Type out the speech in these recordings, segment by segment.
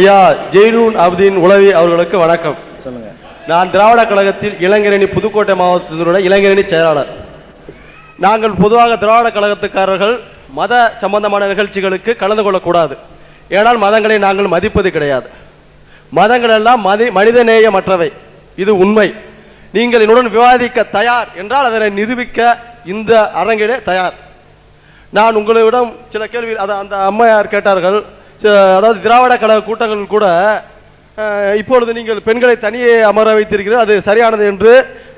ஐயா ஜெயினூன் அப்தீன் உளவி அவர்களுக்கு வணக்கம். சொல்லுங்க. நான் திராவிட கழகத்தில் இளைஞரணி புதுக்கோட்டை மாவட்டத்தினுடைய இளைஞரணி செயலாளர். நாங்கள் பொதுவாக திராவிட கழகத்துக்காரர்கள் மத சம்பந்தமான நிகழ்ச்சிகளுக்கு கலந்து கொள்ளக்கூடாது. ஏனால் மதங்களை நாங்கள் மதிப்பது கிடையாது. மதங்கள் எல்லாம் மதி மனிதநேயமற்றவை. இது உண்மை. நீங்கள் என்னுடன் விவாதிக்க தயார் என்றால் அதனை நிரூபிக்க இந்த அரங்கிலே தயார். நான் உங்களிடம் சில கேள்வி அந்த அம்மையார் கேட்டார்கள். அதாவது திராவிட கழக கூட்டங்கள் கூட இப்பொழுது நீங்கள் பெண்களை தனியே அமர வைத்திருக்கிறீர்கள். அது சரியானது என்று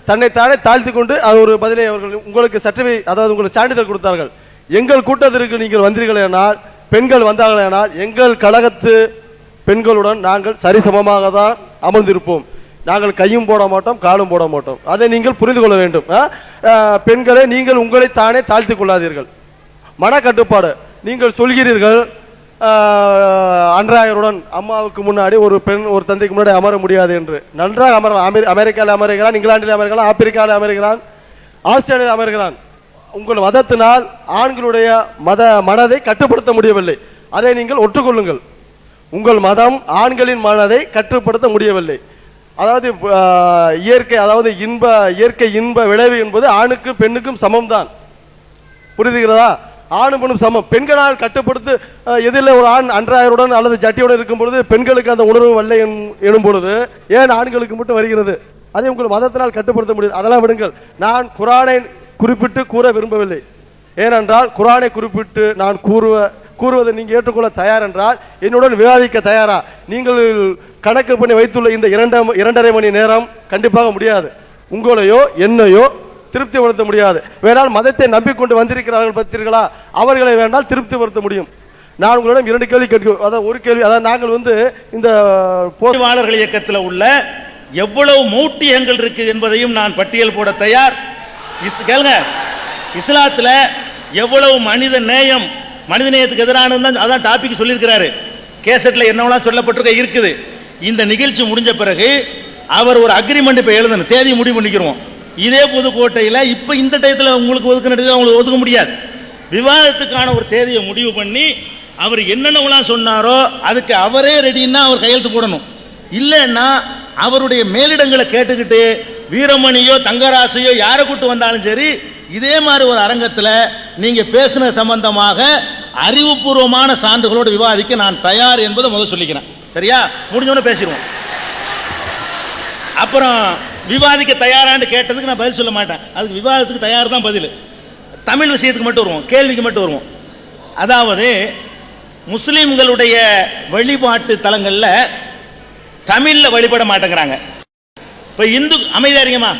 தன்னைத்தானே தாழ்த்தி கொண்டு அது ஒரு பதிலை அவர்கள் உங்களுக்கு சர்டிஃபை அதாவது உங்களுக்கு சான்றிதழ் கொடுத்தார்கள். எங்கள் கூட்டத்திற்கு நீங்கள் வந்தீர்களேனால் பெண்கள் வந்தார்களேனால் எங்கள் கழகத்து பெண்களுடன் நாங்கள் சரிசமமாக தான் அமர்ந்திருப்போம். நாங்கள் கையும் போட மாட்டோம் காலும் போட மாட்டோம். அதை நீங்கள் புரிந்து கொள்ள வேண்டும். பெண்களை பெண்களே நீங்கள் உங்களை தானே தாழ்த்தி கொள்ளாதீர்கள். மனக்கட்டுப்பாடு. நீங்கள் சொல்கிறீர்கள் அன்றாயருடன் அம்மாவுக்கு முன்னாடி ஒரு பெண் ஒரு தந்தைக்கு முன்னாடி அமர முடியாது என்று. நன்றாக அமர அமெரி அமெரிக்காவில் அமருகிறான் இங்கிலாந்தில் அமருகிறான் ஆப்பிரிக்காவில் அமருகிறான் ஆஸ்திரேலியாவில் அமருகிறான். உங்கள் மதத்தினால் ஆண்களுடைய மத மனதை கட்டுப்படுத்த முடியவில்லை. அதை நீங்கள் ஒற்றுக்கொள்ளுங்கள். உங்கள் மதம் ஆண்களின் மனதை கட்டுப்படுத்த முடியவில்லை. அதாவது இயற்கை அதாவது இன்ப இயற்கை இன்ப விளைவு என்பது ஆணுக்கும் பெண்ணுக்கும் சமம்தான். புரிதுகிறதா ஆணும் பெண்ணும் சமம். பெண்களால் கட்டுப்படுத்து எதில் எதிரில் ஒரு ஆண் அன்றாயருடன் அல்லது ஜட்டியுடன் இருக்கும் பொழுது பெண்களுக்கு அந்த உணர்வு வரலை எனும் பொழுது ஏன் ஆண்களுக்கு மட்டும் வருகிறது? அதை உங்கள் மதத்தினால் கட்டுப்படுத்த முடியும். அதெல்லாம் விடுங்கள். நான் குரானை குறிப்பிட்டு கூற விரும்பவில்லை. ஏனென்றால் குரானை குறிப்பிட்டு நான் கூறுவ கூறுவதை நீங்கள் ஏற்றுக்கொள்ள தயார் என்றால் என்னுடன் விவாதிக்க தயாரா? நீங்கள் கணக்கு பண்ணி வைத்துள்ள இந்த இரண்டாம் இரண்டரை மணி நேரம் கண்டிப்பாக முடியாது. உங்களையோ என்னையோ திருப்திப்படுத்த முடியாது. வேணால் மதத்தை நம்பிக்கொண்டு வந்திருக்கிறார்கள் பார்த்தீர்களா அவர்களை வேண்டால் திருப்திப்படுத்த முடியும். நான் உங்களிடம் இரண்டு கேள்வி கேட்க அதாவது ஒரு கேள்வி அதாவது நாங்கள் வந்து இந்த போ- இயக்கத்தில் உள்ள எவ்வளவு மூட்டியங்கள் இருக்குது என்பதையும் நான் பட்டியல் போட தயார். இஸ் கேளுங்க. இஸ்லாத்தில் எவ்வளவு மனித நேயம் மனித நேயத்துக்கு எதிரானது தான் அதான் டாபிக் சொல்லியிருக்கிறாரு. கேசட்டில் என்னவெல்லாம் சொல்லப்பட்டிருக்க இருக்குது. இந்த நிகழ்ச்சி முடிஞ்ச பிறகு அவர் ஒரு அக்ரிமெண்ட் இப்போ எழுதணும். தேதி முடிவு பண்ணிக்கிறோம் இதே புதுக்கோட்டையில் இப்போ இந்த டயத்தில் உங்களுக்கு ஒதுக்கின அவங்களுக்கு ஒதுக்க முடியாது. விவாதத்துக்கான ஒரு தேதியை முடிவு பண்ணி அவர் என்னென்னலாம் சொன்னாரோ அதுக்கு அவரே ரெடின்னா அவர் கையெழுத்து போடணும். இல்லைன்னா அவருடைய மேலிடங்களை கேட்டுக்கிட்டு வீரமணியோ தங்கராசையோ யாரை கூட்டு வந்தாலும் சரி இதே மாதிரி ஒரு அரங்கத்தில் நீங்கள் பேசின சம்பந்தமாக அறிவுபூர்வமான சான்றுகளோடு விவாதிக்க நான் தயார் என்பதை முதல் சொல்லிக்கிறேன். சரியா? முடிஞ்சோன்னு பேசிடுவோம். அப்புறம் விவாதிக்க தயாரான்னு கேட்டதுக்கு நான் பதில் சொல்ல மாட்டேன். அதுக்கு விவாதத்துக்கு தயார் தான் பதில். தமிழ் விஷயத்துக்கு மட்டும் வருவோம். கேள்விக்கு மட்டும் வருவோம். அதாவது முஸ்லீம்களுடைய வழிபாட்டு தலங்களில் தமிழில் வழிபட மாட்டேங்கிறாங்க. இப்போ இந்து அமைதியாரிங்கம்மா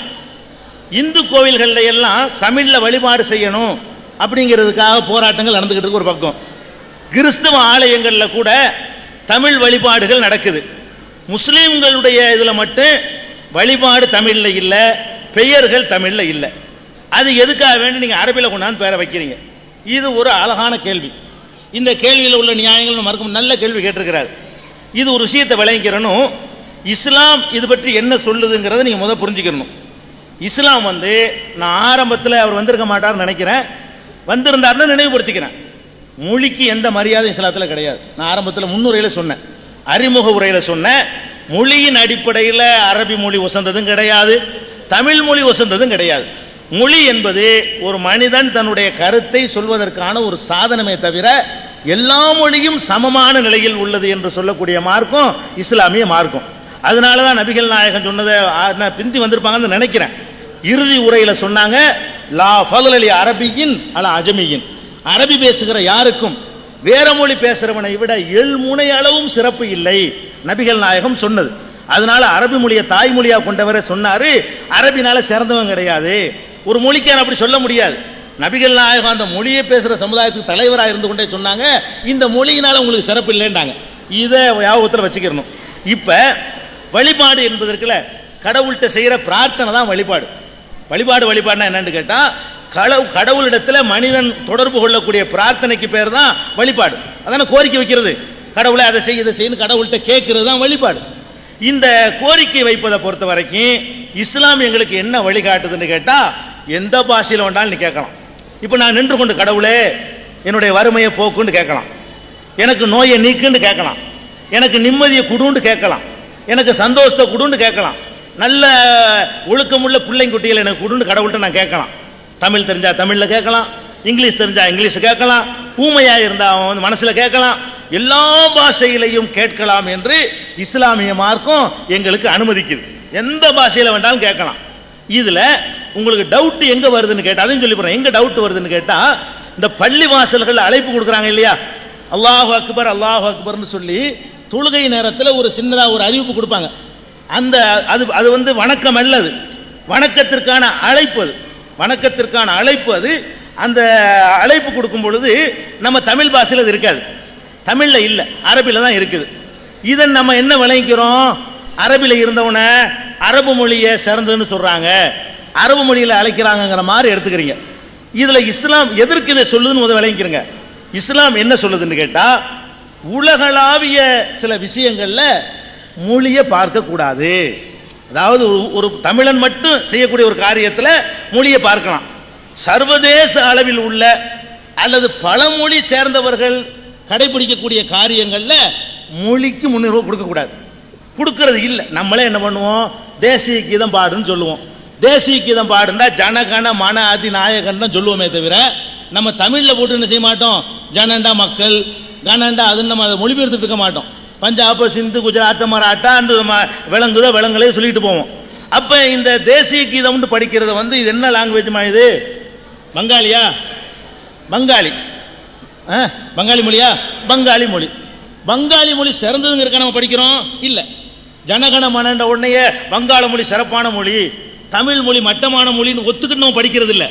இந்து கோவில்களில் எல்லாம் தமிழில் வழிபாடு செய்யணும் அப்படிங்கிறதுக்காக போராட்டங்கள் நடந்துக்கிட்டு இருக்கு ஒரு பக்கம். கிறிஸ்தவ ஆலயங்களில் கூட தமிழ் வழிபாடுகள் நடக்குது. முஸ்லீம்களுடைய இதில் மட்டும் வழிபாடு தமிழில் இல்லை பெயர்கள் தமிழில் இல்லை. அது எதுக்காக வேண்டி நீங்கள் அரபியில் கொண்டாந்து பேரை வைக்கிறீங்க? இது ஒரு அழகான கேள்வி. இந்த கேள்வியில் உள்ள நியாயங்கள் மறுக்கும் நல்ல கேள்வி கேட்டிருக்கிறார். இது ஒரு விஷயத்தை விளங்கிக்கிறனும் இஸ்லாம் இது பற்றி என்ன சொல்லுதுங்கிறத நீங்கள் முதல் புரிஞ்சுக்கணும். இஸ்லாம் வந்து நான் ஆரம்பத்தில் அவர் வந்திருக்க மாட்டார்னு நினைக்கிறேன். வந்திருந்தாருன்னு நினைவுபடுத்திக்கிறேன். மொழிக்கு எந்த மரியாதையும் இஸ்லாத்தில் கிடையாது. நான் ஆரம்பத்தில் முன்னுரையில் சொன்னேன். அறிமுக உரையில் சொன்னேன். மொழியின் அடிப்படையில் அரபி மொழி உசந்ததும் கிடையாது தமிழ் மொழி உசந்ததும் கிடையாது. மொழி என்பது ஒரு மனிதன் தன்னுடைய கருத்தை சொல்வதற்கான ஒரு சாதனமே தவிர எல்லா மொழியும் சமமான நிலையில் உள்ளது என்று சொல்லக்கூடிய மார்க்கம் இஸ்லாமிய மார்க்கம். அதனால தான் நபிகள் நாயகன் சொன்னதை நான் பிந்தி வந்திருப்பாங்கன்னு நினைக்கிறேன். இறுதி உரையில் சொன்னாங்க லா ஃபதுல் அலி அரபியின் அல அஜமியின். அரபி பேசுகிற யாருக்கும் வேற மொழி பேசுகிறவனை விட எள் முனை அளவும் சிறப்பு இல்லை. நபிகள் நாயகம் சொன்னது. அதனால அரபி மொழியை தாய்மொழியாக கொண்டவரை சொன்னாரு. அரபினால சிறந்தவன் கிடையாது. ஒரு மொழிக்கான அப்படி சொல்ல முடியாது. நபிகள் நாயகம் அந்த மொழியை பேசுகிற சமுதாயத்துக்கு தலைவராக இருந்து கொண்டே சொன்னாங்க. இந்த மொழியினால் உங்களுக்கு சிறப்பு இல்லைன்றாங்க. இதை யாபகத்தில் வச்சுக்கிறணும். இப்போ வழிபாடு என்பதற்குல கடவுள்கிட்ட செய்கிற பிரார்த்தனை தான் வழிபாடு. வழிபாடு வழிபாடுனா என்னன்னு கேட்டால் கடவு கடவுளிடத்தில் மனிதன் தொடர்பு கொள்ளக்கூடிய பிரார்த்தனைக்கு பேர் தான் வழிபாடு. அதான கோரிக்கை வைக்கிறது. கடவுளை அதை செய்ய இதை செய்யணும் கடவுள்கிட்ட கேட்கறது தான் வழிபாடு. இந்த கோரிக்கை வைப்பதை பொறுத்த வரைக்கும் இஸ்லாம் எங்களுக்கு என்ன வழிகாட்டுதுன்னு கேட்டால் எந்த பாஷையில் வேண்டாலும் நீ கேட்கலாம். இப்போ நான் நின்று கொண்டு கடவுளே என்னுடைய வறுமையை போக்குன்னு கேட்கலாம். எனக்கு நோயை நீக்குன்னு கேட்கலாம். எனக்கு நிம்மதியை கொடுன்னு கேட்கலாம். எனக்கு சந்தோஷத்தை கொடுன்னு கேட்கலாம். நல்ல ஒழுக்கமுள்ள பிள்ளைங்குட்டிகளை எனக்கு கொடுன்னு கடவுள்கிட்ட நான் கேட்கலாம். தமிழ் தெரிஞ்சால் தமிழில் கேட்கலாம். இங்கிலீஷ் தெரிஞ்சால் இங்கிலீஷ் கேட்கலாம். ஊமையாக இருந்தால் அவன் வந்து மனசில் கேட்கலாம். எல்லா பாஷையிலையும் கேட்கலாம் என்று இஸ்லாமிய மார்க்கம் எங்களுக்கு அனுமதிக்குது. எந்த பாஷையில் வேண்டாலும் கேட்கலாம். இதில் உங்களுக்கு டவுட் எங்கே வருதுன்னு கேட்டால் அதையும் சொல்லி போகிறேன் எங்கே டவுட் வருதுன்னு கேட்டால் இந்த பள்ளி வாசல்கள் அழைப்பு கொடுக்குறாங்க இல்லையா? அல்லாஹ் அக்பர் அல்லாஹ் அக்பர்னு சொல்லி தொழுகை நேரத்தில் ஒரு சின்னதாக ஒரு அறிவிப்பு கொடுப்பாங்க. அந்த அது அது வந்து வணக்கம் அல்லது. வணக்கத்திற்கான அழைப்பு அது. வணக்கத்திற்கான அழைப்பு அது. அந்த அழைப்பு கொடுக்கும் பொழுது நம்ம தமிழ் பாஷையில் அது இருக்காது. தமிழ்ல இல்லை அரபில தான் இருக்குது. இதை நம்ம என்ன விளைவிக்கிறோம் அரபில இருந்தவன அரபு மொழியை சிறந்ததுன்னு சொல்றாங்க. அரபு மொழியில அழைக்கிறாங்கங்கிற மாதிரி எடுத்துக்கிறீங்க. இதுல இஸ்லாம் எதற்கு இதை சொல்லுதுன்னு முதல் விளைவிக்கிறங்க இஸ்லாம் என்ன சொல்லுதுன்னு கேட்டா உலகளாவிய சில விஷயங்கள்ல மொழியை பார்க்க கூடாது. அதாவது ஒரு தமிழன் மட்டும் செய்யக்கூடிய ஒரு காரியத்துல மொழியை பார்க்கலாம். சர்வதேச அளவில் உள்ள அல்லது பல மொழி சேர்ந்தவர்கள் கடைபிடிக்கக்கூடிய காரியங்களில் மொழிக்கு முன்னுரிமை கொடுக்கக்கூடாது. கொடுக்கறது இல்லை. நம்மளே என்ன பண்ணுவோம்? தேசிய கீதம் பாடுன்னு சொல்லுவோம். தேசிய கீதம் பாடுனா ஜனகண மன அதி நாயகன் தான் சொல்லுவோமே தவிர நம்ம தமிழில் போட்டு என்ன செய்ய மாட்டோம்? ஜனண்டா மக்கள் கனண்டா அதுன்னு நம்ம அதை மொழிபெயர்த்துட்டு இருக்க மாட்டோம். பஞ்சாப் சிந்து குஜராத் மராட்டா நம்ம விளங்குதோ விலங்குலையே சொல்லிட்டு போவோம். அப்போ இந்த தேசிய கீதம்னு படிக்கிறது வந்து இது என்ன லாங்குவேஜ்மா இது? பங்காளியா? பங்காளி. பங்காளி மொழியா? பங்காளி மொழி. பங்காளி மொழி சிறந்ததுங்கிறக்க நம்ம படிக்கிறோம்? இல்லை. ஜனகண மனன்ற உடனேயே வங்காள மொழி சிறப்பான மொழி தமிழ் மொழி மட்டமான மொழின்னு ஒத்துக்கிட்டு நம்ம படிக்கிறது இல்லை.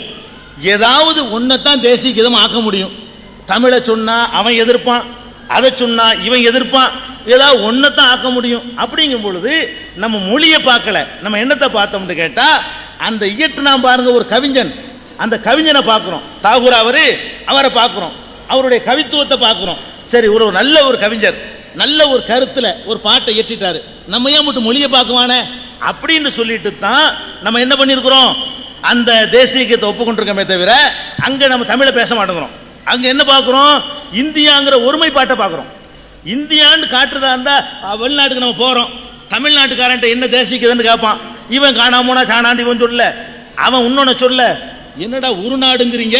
ஏதாவது ஒன்றைத்தான் தேசிய கீதம் ஆக்க முடியும். தமிழை சொன்னால் அவன் எதிர்ப்பான் அதை சொன்னால் இவன் எதிர்ப்பான். ஏதாவது ஒன்றைத்தான் ஆக்க முடியும். அப்படிங்கும் பொழுது நம்ம மொழியை பார்க்கல. நம்ம என்னத்தை பார்த்தோம்னு கேட்டால் அந்த இயற்று நாம் பாருங்க ஒரு கவிஞன். அந்த கவிஞனை பார்க்குறோம். தாகூர் அவரு அவரை பார்க்குறோம். அவருடைய கவித்துவத்தை பார்க்குறோம் சரி ஒரு ஒரு நல்ல ஒரு கவிஞர் நல்ல ஒரு கருத்தில் ஒரு பாட்டை இயற்றிட்டாரு. நம்ம ஏன் மட்டும் மொழியை பார்க்குவானே? அப்படின்னு சொல்லிட்டு தான் நம்ம என்ன பண்ணியிருக்கிறோம்? அந்த தேசிய கீதத்தை ஒப்புக்கொண்டிருக்கோமே தவிர அங்கே நம்ம தமிழை பேச மாட்டேங்கிறோம். அங்கே என்ன பார்க்குறோம்? இந்தியாங்கிற ஒருமைப்பாட்டை பார்க்குறோம். இந்தியான்னு காட்டுறதா இருந்தால் வெளிநாட்டுக்கு நம்ம போகிறோம் தமிழ்நாட்டுக்காரன்ட்ட என்ன தேசிய கீதன்னு கேட்பான். இவன் காணாமோனா சாணாண்டி இவன் சொல்ல அவன் இன்னொன்று சொல்ல என்னடா ஒரு நாடுங்கிறீங்க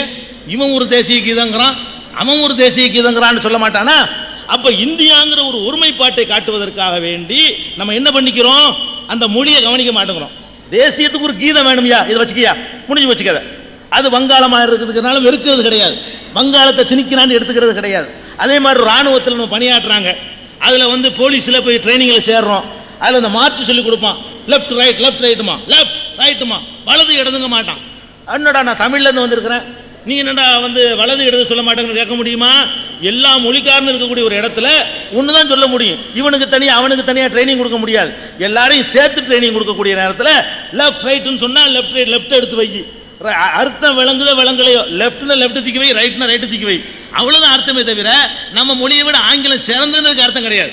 இவன் ஒரு தேசிய கீதங்கிறான் அவன் ஒரு தேசிய கீதங்கிறான்னு சொல்ல மாட்டானா? அப்ப இந்தியாங்கிற ஒரு ஒருமைப்பாட்டை காட்டுவதற்காக வேண்டி நம்ம என்ன பண்ணிக்கிறோம்? அந்த மொழியை கவனிக்க மாட்டேங்கிறோம். தேசியத்துக்கு ஒரு கீதம் வேணும்யா? இதை வச்சுக்கியா? முடிஞ்சு வச்சுக்கத அது வங்காளமாக இருக்கிறதுனால வெறுக்கிறது கிடையாது. வங்காளத்தை திணிக்கிறான்னு எடுத்துக்கிறது கிடையாது. அதே மாதிரி ராணுவத்தில் நம்ம பணியாற்றுறாங்க. அதில் வந்து போலீஸில் போய் ட்ரைனிங்கில் சேர்றோம். அதில் அந்த மாற்று சொல்லி கொடுப்பான். லெஃப்ட் ரைட் லெஃப்ட் ரைட்டுமா லெஃப்ட் ரைட்டுமா வலது இடதுங்க மாட்டான். என்னடா நான் தமிழ்லேருந்து வந்திருக்கிறேன். நீ என்னடா வந்து வலது இடது சொல்ல மாட்டேங்கன்னு கேட்க முடியுமா? எல்லா மொழிக்காரனும் இருக்கக்கூடிய ஒரு இடத்துல ஒன்று தான் சொல்ல முடியும். இவனுக்கு தனியாக அவனுக்கு தனியாக ட்ரைனிங் கொடுக்க முடியாது. எல்லாரையும் சேர்த்து ட்ரைனிங் கொடுக்கக்கூடிய நேரத்தில் லெஃப்ட் ரைட்டுன்னு சொன்னால் லெஃப்ட் ரைட் லெஃப்ட் எடுத்து வை. அ- அர்த்தம் விளங்குதோ விளங்கலையோ லெஃப்ட்னா லெஃப்ட் தூக்கி வை ரைட்னா ரைட்டு தூக்கி வை. அவ்வளோதான் அர்த்தமே தவிர நம்ம மொழியை விட ஆங்கிலம் சிறந்ததுக்கு அர்த்தம் கிடையாது.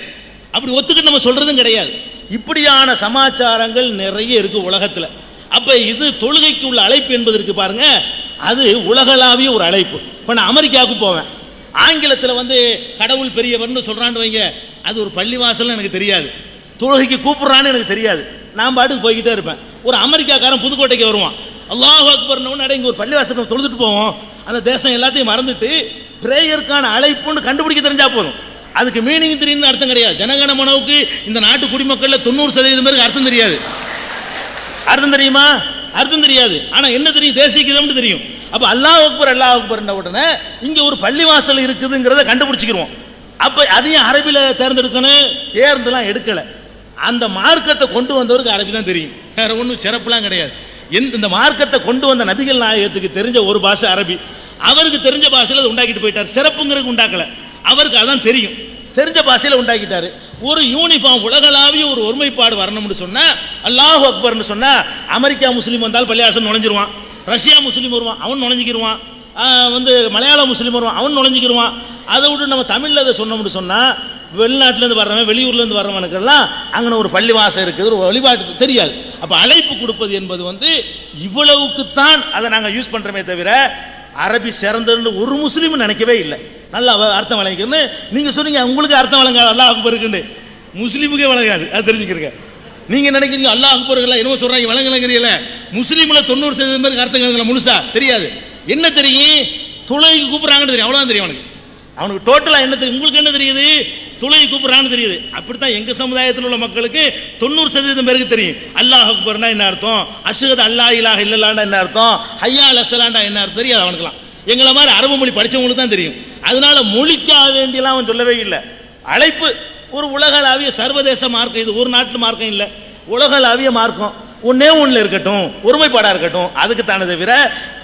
அப்படி ஒத்துக்கிட்டு நம்ம சொல்கிறதும் கிடையாது. இப்படியான சமாச்சாரங்கள் நிறைய இருக்குது உலகத்தில். அப்போ இது தொழுகைக்கு உள்ள அழைப்பு என்பதற்கு பாருங்கள் அது உலகளாவிய ஒரு அழைப்பு. இப்போ நான் அமெரிக்காவுக்கு போவேன். ஆங்கிலத்தில் வந்து கடவுள் பெரியவர்னு சொல்கிறான்னு வைங்க அது ஒரு பள்ளிவாசல்னு எனக்கு தெரியாது. தொழுகைக்கு கூப்பிட்றான்னு எனக்கு தெரியாது. நான் பாட்டுக்கு போய்கிட்டே இருப்பேன். ஒரு அமெரிக்காக்காரன் புதுக்கோட்டைக்கு வருவான். அல்லாஹ் அக்பர்னு அட ஒரு பள்ளிவாசல் தொழுதுட்டு போவோம். அந்த தேசம் எல்லாத்தையும் மறந்துட்டு பிரேயருக்கான அழைப்புன்னு கண்டுபிடிக்க தெரிஞ்சால் போதும். அதுக்கு மீனிங் தெரியும்னு அர்த்தம் கிடையாது. ஜனகண மனவுக்கு இந்த நாட்டு குடிமக்களில் தொண்ணூறு சதவீதம் பேருக்கு அர்த்தம் தெரியாது. அர்த்தம் தெரியுமா? அர்த்தம் தெரியாது. ஆனால் என்ன தெரியும்? தேசிய கீதம்னு தெரியும். அப்போ அல்லாஹ் அக்பர் அல்லாஹ் அக்பர்ன உடனே இங்கே ஒரு பள்ளிவாசல் இருக்குதுங்கிறத கண்டுபிடிச்சிக்கிறோம் அப்போ அதையும் அரபியில் தேர்ந்தெடுக்கணும். தேர்ந்தெல்லாம் எடுக்கலை. அந்த மார்க்கத்தை கொண்டு வந்தவருக்கு அரபி தான் தெரியும். வேற ஒன்றும் சிறப்புலாம் கிடையாது. எந்த இந்த மார்க்கத்தை கொண்டு வந்த நபிகள் நாயகத்துக்கு தெரிஞ்ச ஒரு பாஷை அரபி. அவருக்கு தெரிஞ்ச பாஷையில் அதை உண்டாக்கிட்டு போயிட்டார். சிறப்புங்கிறதுக்கு உண்டாக்கலை. அவருக்கு அதான் தெரியும். தெரிஞ்ச பாஷையில் உண்டாக்கிட்டாரு. ஒரு யூனிஃபார்ம் உலகளாவிய ஒரு ஒருமைப்பாடு வரணும்னு சொன்னால் அல்லாஹ் அக்பர்னு சொன்னால் அமெரிக்கா முஸ்லீம் வந்தால் பள்ளியாசன் நுழைஞ்சிருவான். ரஷ்யா முஸ்லீம் வருவான் அவன் நுழைஞ்சிக்கிருவான். வந்து மலையாள முஸ்லீம் வருவான் அவன் நுழைஞ்சிக்கிடுவான் அதை விட்டு நம்ம தமிழில் அதை சொன்னோம்னு சொன்னால் வெளிநாட்டிலேருந்து வர்றவன் வெளியூர்லேருந்து வர்றவனுக்கெல்லாம் அங்கே ஒரு பள்ளிவாசம் இருக்குது ஒரு வழிபாட்டு தெரியாது. அப்போ அழைப்பு கொடுப்பது என்பது வந்து இவ்வளவுக்குத்தான் அதை நாங்கள் யூஸ் பண்ணுறோமே தவிர அரபி சிறந்ததுன்னு ஒரு முஸ்லீம் நினைக்கவே இல்லை. நல்லா அர்த்தம் வழங்கிக்கன்னு நீங்க சொன்னீங்க உங்களுக்கு அர்த்தம் வழங்காது அல்லாஹ் அக்பர் இருக்குன்னு முஸ்லீமுக்கே வழங்காது அது தெரிஞ்சுக்கிறீங்க. நீங்க நினைக்கிறீங்க அல்லாஹ் அக்பர் இல்ல என்னமோ சொல்றாங்க வழங்கலங்கிறீங்கள முஸ்லீம்ல தொண்ணூறு சதவீதம் பேருக்கு அர்த்தம் கேட்கல முழுசா. தெரியாது. என்ன தெரியும்? துளைக்கு கூப்பிடுறாங்கன்னு தெரியும். அவ்வளவுதான் தெரியும் அவனுக்கு. அவனுக்கு டோட்டலா என்ன தெரியும்? உங்களுக்கு என்ன தெரியுது? துளை கூப்பிடுறான்னு தெரியுது. அப்படித்தான் எங்க சமுதாயத்தில் உள்ள மக்களுக்கு தொண்ணூறு சதவீதம் பேருக்கு தெரியும். அல்லாஹ் அக்பர்னா என்ன அர்த்தம்? அசுகத் அல்லாஹ் இலாஹ இல்லலாண்டா என்ன அர்த்தம்? ஹையா அலசலாண்டா என்ன அர்த்தம்? தெரியாது அவனுக்குலாம் எங்களை மாதிரி அரபு மொழி படித்தவங்களுக்கு தான் தெரியும். அதனால மொழிக்காக வேண்டியெல்லாம் அவன் சொல்லவே இல்லை. அழைப்பு ஒரு உலகளாவிய சர்வதேச மார்க்கம் இது ஒரு நாட்டு மார்க்கம் இல்லை. உலகளாவிய மார்க்கம் ஒன்னே ஒன்றில் இருக்கட்டும் ஒருமைப்பாடாக இருக்கட்டும் அதுக்கு தானே தவிர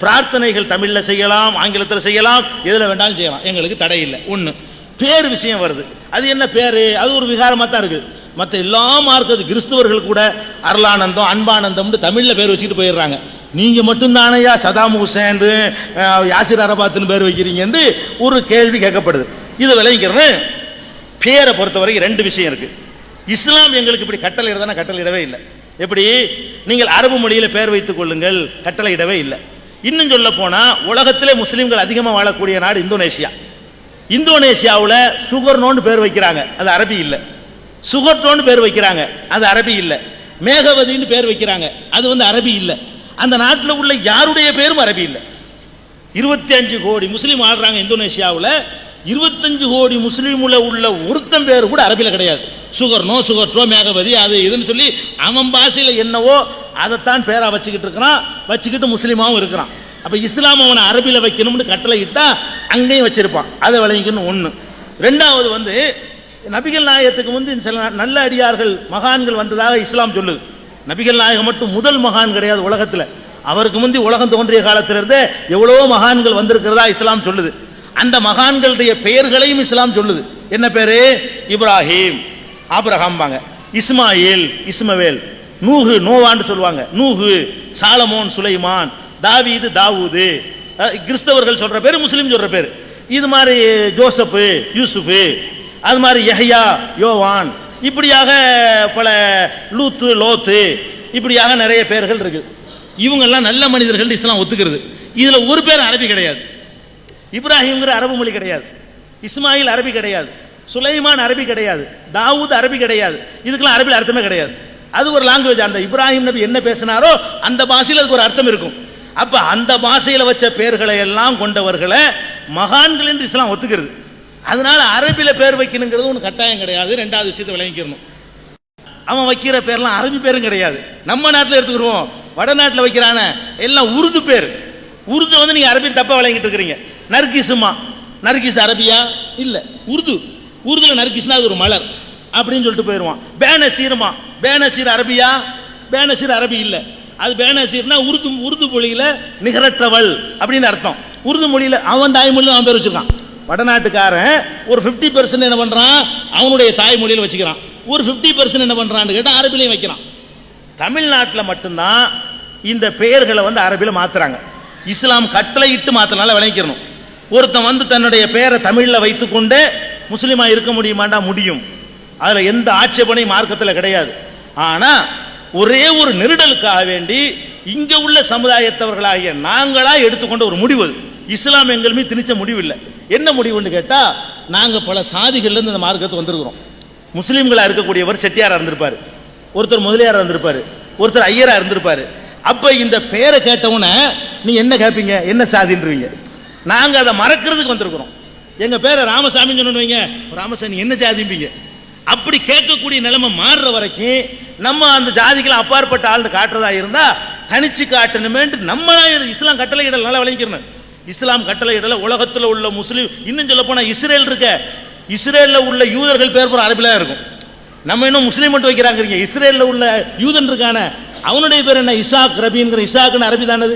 பிரார்த்தனைகள் தமிழில் செய்யலாம் ஆங்கிலத்தில் செய்யலாம் எதில் வேண்டாலும் செய்யலாம். எங்களுக்கு தடை இல்லை. ஒன்று பேர் விஷயம் வருது. அது என்ன பேர்? அது ஒரு விகாரமாக தான் இருக்குது மற்ற எல்லா மார்க்கத்து கிறிஸ்தவர்கள் கூட அருளானந்தம் அன்பானந்தம்னு தமிழில் பேர் வச்சுக்கிட்டு போயிடுறாங்க. நீங்க மட்டும்தானையா சதாம் ஹுசேன் யாசிர் அரபாத்துன்னு பேர் வைக்கிறீங்கன்னு ஒரு கேள்வி கேட்கப்படுது. இது விளைவிக்கிறது பேரை பொறுத்தவரைக்கும் ரெண்டு விஷயம் இருக்கு. இஸ்லாம் எங்களுக்கு இப்படி கட்டளை இடதான கட்டளையிடவே இல்லை. எப்படி? நீங்கள் அரபு மொழியில் பேர் வைத்துக் கொள்ளுங்கள் கட்டளையிடவே இல்லை. இன்னும் சொல்ல போனா உலகத்திலே முஸ்லிம்கள் அதிகமாக வாழக்கூடிய நாடு இந்தோனேஷியா. இந்தோனேஷியாவில் சுகர்னோன்னு பேர் வைக்கிறாங்க அது அரபி இல்லை. சுகர்டோன்னு பேர் வைக்கிறாங்க அது அரபி இல்லை. மேகவதின்னு பேர் வைக்கிறாங்க அது வந்து அரபி இல்லை. அந்த நாட்டில் உள்ள யாருடைய பேரும் அரபி இல்லை. இருபத்தி அஞ்சு கோடி முஸ்லீம் ஆடுறாங்க இந்தோனேஷியாவில். இருபத்தஞ்சு கோடி முஸ்லீமில் உள்ள ஒருத்தன் பேர் கூட அரபியில் கிடையாது. சுகர் நோ சுகர் டோ மேகவதி அது இதுன்னு சொல்லி அவன் பாஷையில் என்னவோ அதைத்தான் பேராக வச்சுக்கிட்டு இருக்கிறான் வச்சுக்கிட்டு முஸ்லீமாகவும் இருக்கிறான். அப்போ இஸ்லாம் அவனை அரபியில் வைக்கணும்னு கட்டளை இட்டா அங்கேயும் வச்சுருப்பான். அதை விளங்கிக்கணும் ஒன்று ரெண்டாவது வந்து நபிகள் நாயகத்துக்கு வந்து சில நல்ல அடியார்கள் மகான்கள் வந்ததாக இஸ்லாம் சொல்லுது. நபிகள் நாயகம் மட்டும் முதல் மகான் கிடையாது உலகத்தில். அவருக்கு முந்தி உலகம் தோன்றிய காலத்திலிருந்தே எவ்வளவோ மகான்கள் வந்திருக்கிறதா இஸ்லாம் சொல்லுது. அந்த மகான்களுடைய பெயர்களையும் இஸ்லாம் சொல்லுது. என்ன பேரு? இப்ராஹிம் ஆப்ரஹாம்பாங்க இஸ்மாயில் இஸ்மவேல் நூஹு நோவான்னு சொல்லுவாங்க. நூஹு சாலமோன் சுலைமான் தாவீது தாவூது. கிறிஸ்தவர்கள் சொல்ற பேர் முஸ்லீம் சொல்ற பேர். இது மாதிரி ஜோசப்பு யூசுஃபு. அது மாதிரி யஹ்யா யோவான். இப்படியாக பல லூத்து லோத்து இப்படியாக நிறைய பேர்கள் இருக்குது. இவங்கெல்லாம் நல்ல மனிதர்கள் இஸ்லாம் ஒத்துக்கிறது. இதில் ஒரு பேர் அரபி கிடையாது. இப்ராஹிம்ங்கிற அரபு மொழி கிடையாது. இஸ்மாயில் அரபி கிடையாது. சுலைமான் அரபி கிடையாது. தாவூத் அரபி கிடையாது. இதுக்கெல்லாம் அரபியில் அர்த்தமே கிடையாது. அது ஒரு லாங்குவேஜ் அந்த இப்ராஹிம் நபி என்ன பேசினாரோ அந்த பாஷையில் அதுக்கு ஒரு அர்த்தம் இருக்கும். அப்போ அந்த பாஷையில் வச்ச பேர்களை எல்லாம் கொண்டவர்களை மகான்கள் என்று இஸ்லாம் ஒத்துக்கிறது. அதனால அரபியில் பேர் வைக்கணுங்கிறது ஒன்று கட்டாயம் கிடையாது. ரெண்டாவது விஷயத்தை விளங்கிக்கணும். அவன் வைக்கிற பேர்லாம் அரபி பேரும் கிடையாது. நம்ம நாட்டில் எடுத்துக்கிடுவோம். வடநாட்டில் வைக்கிறான எல்லாம் உருது பேர். உருது வந்து நீங்கள் அரபி தப்பாக விளங்கிட்டு இருக்கிறீங்க. நர்கிசுமா? நர்கிஸ் அரபியா? இல்லை உருது. உருதுல நர்கிஸ்னா அது ஒரு மலர் அப்படின்னு சொல்லிட்டு போயிடுவான். பேனசீருமா? பேனசீர் அரபியா? பேனசீர் அரபி இல்லை. அது பேனசீர்னா உருது உருது மொழியில் நிகரற்றவள் அப்படின்னு அர்த்தம். உருது மொழியில் அவன் தாய்மொழியில் அவன் பேர் வச்சுருக்கான். வடநாட்டுக்காரன் ஒரு 50% பெர்சன்ட் என்ன பண்ணுறான் அவனுடைய தாய்மொழியில் வச்சுக்கிறான். ஒரு 50% பெர்சன்ட் என்ன பண்ணுறான்னு கேட்டால் அரபிலையும் வைக்கிறான். தமிழ்நாட்டில் மட்டும்தான் இந்த பெயர்களை வந்து அரபியில் மாற்றுறாங்க இஸ்லாம் கட்டளையிட்டு மாத்தினால விளங்கிக்கணும். ஒருத்தன் வந்து தன்னுடைய பெயரை தமிழில் வைத்துக்கொண்டு முஸ்லீமாக இருக்க முடியுமாண்டா? முடியும். அதில் எந்த ஆட்சேபனையும் மார்க்கத்தில் கிடையாது. ஆனால் ஒரே ஒரு நெருடலுக்காக வேண்டி இங்கே உள்ள சமுதாயத்தவர்களாகிய நாங்களாக எடுத்துக்கொண்ட ஒரு முடிவு அது. இஸ்லாம் எங்களுமே திணிச்ச முடிவு இல்லை. என்ன முடிவுன்னு கேட்டால் நாங்கள் பல சாதிகள்லேருந்து இந்த மார்க்கத்துக்கு வந்திருக்கிறோம். முஸ்லீம்களாக இருக்கக்கூடியவர் செட்டியாராக இருந்திருப்பார். ஒருத்தர் முதலியாராக இருந்திருப்பார். ஒருத்தர் ஐயராக இருந்திருப்பார். அப்போ இந்த பேரை கேட்டவுடனே நீங்கள் என்ன கேட்பீங்க என்ன சாதின்றீங்க? நாங்கள் அதை மறக்கிறதுக்கு வந்திருக்கிறோம். எங்கள் பேரை ராமசாமின்னு சொன்னுவீங்க ராமசாமி என்ன சாதிப்பீங்க? அப்படி கேட்கக்கூடிய நிலைமை மாறுற வரைக்கும் நம்ம அந்த ஜாதிகளை அப்பாற்பட்ட ஆள்னு காட்டுறதா இருந்தால் தனிச்சு காட்டணுமேன்ட்டு நம்ம இஸ்லாம் கட்டளை இடல் நல்லா விளங்கிக்கிறேன் இஸ்லாம் கட்டளை இடல உலகத்தில் உள்ள முஸ்லீம் இன்னும் சொல்ல போனால் இஸ்ரேல் இருக்க இஸ்ரேலில் உள்ள யூதர்கள் பேர் போகிற அரபிலா இருக்கும். நம்ம இன்னும் முஸ்லீம் மட்டும் வைக்கிறாங்க இஸ்ரேலில் உள்ள யூதன் இருக்கான அவனுடைய பேர் என்ன? இசாக் ரபிங்கிற இசாக்குன்னு அரபி தானது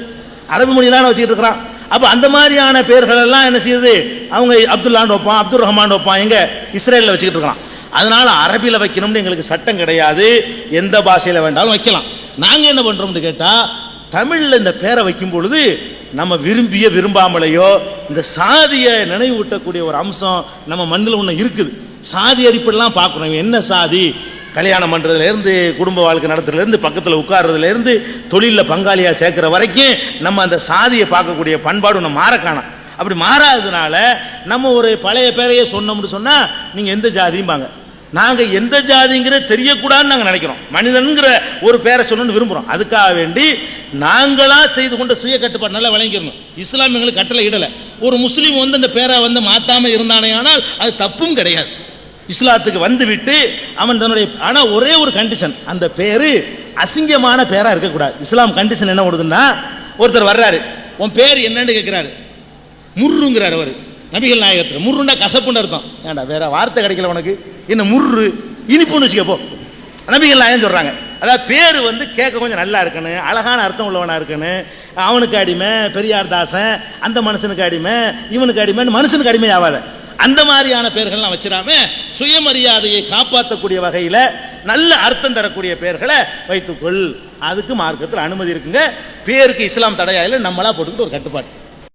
அரபி மொழி தானே வச்சுக்கிட்டு இருக்கிறான். அப்போ அந்த மாதிரியான பேர்கள் எல்லாம் என்ன செய்யுது? அவங்க அப்துல்லான்னு வைப்பான் அப்துல் ரஹ்மான் வைப்பான் எங்கே இஸ்ரேலில் வச்சுக்கிட்டு இருக்கான் அதனால் அரபியில் வைக்கணும்னு எங்களுக்கு சட்டம் கிடையாது. எந்த பாஷையில் வேண்டாலும் வைக்கலாம். நாங்கள் என்ன பண்ணுறோம்னு கேட்டால் தமிழில் இந்த பேரை வைக்கும் பொழுது நம்ம விரும்பிய விரும்பாமலையோ இந்த சாதியை நினைவூட்டக்கூடிய ஒரு அம்சம் நம்ம மண்ணில் ஒன்று இருக்குது. சாதி அடிப்படைலாம் பார்க்குறோம் என்ன சாதி? கல்யாணம் பண்ணுறதுலேருந்து குடும்ப வாழ்க்கை நடத்துறதுலேருந்து பக்கத்தில் உட்கார்றதுலேருந்து தொழிலில் பங்காளியாக சேர்க்குற வரைக்கும் நம்ம அந்த சாதியை பார்க்கக்கூடிய பண்பாடு ஒன்று மாற காணும். அப்படி மாறாததுனால நம்ம ஒரு பழைய பேரையே சொன்னோம்னு சொன்னால் நீங்கள் எந்த ஜாதியும்பாங்க நாங்கள் எந்த ஜாதிங்கிற தெரியக்கூடாதுன்னு நாங்கள் நினைக்கிறோம். மனிதனுங்கிற ஒரு பேரை சொல்லணும்னு விரும்புகிறோம் அதுக்காக வேண்டி நாங்களாக செய்து கொண்ட சுய கட்டுப்பாடு நல்லா விளங்கிக்கணும் இஸ்லாம் கட்டளை இடலை. ஒரு முஸ்லீம் வந்து அந்த பேரை வந்து மாற்றாமல் இருந்தானே ஆனால் அது தப்பும் கிடையாது. இஸ்லாத்துக்கு வந்து விட்டு அவன் தன்னுடைய ஆனால் ஒரே ஒரு கண்டிஷன் அந்த பேர் அசிங்கமான பேராக இருக்கக்கூடாது. இஸ்லாம் கண்டிஷன் என்ன ஓடுதுன்னா ஒருத்தர் வர்றாரு. உன் பேர் என்னன்னு கேட்குறாரு முர்ருங்கிறார் அவர். நபிகள் நாயகத்தில் முர்ருண்டா கசப்புன்னு அர்த்தம். ஏண்டா வேற வார்த்தை கிடைக்கல உனக்கு? என்ன முர்ரு? இனிப்புன்னு வச்சுக்கப்போ நபிகள் நாயகம் சொல்றாங்க. அதாவது பேர் வந்து கேட்க கொஞ்சம் நல்லா இருக்கணும் அழகான அர்த்தம் உள்ளவனா இருக்கணும். அவனுக்கு அடிமை பெரியார் தாசன் அந்த மனுஷனுக்கு அடிமை இவனுக்கு அடிமைன்னு மனுஷனுக்கு அடிமை ஆகாத அந்த மாதிரியான பெயர்கள்லாம் வச்சிடாம சுயமரியாதையை காப்பாற்றக்கூடிய வகையில் நல்ல அர்த்தம் தரக்கூடிய பெயர்களை வைத்துக்கொள். அதுக்கு மார்க்கத்தில் அனுமதி இருக்குங்க. பேருக்கு இஸ்லாம் தடையாயில் நம்மளாக நம்மளா போட்டுக்கிட்டு ஒரு கட்டுப்பாடு.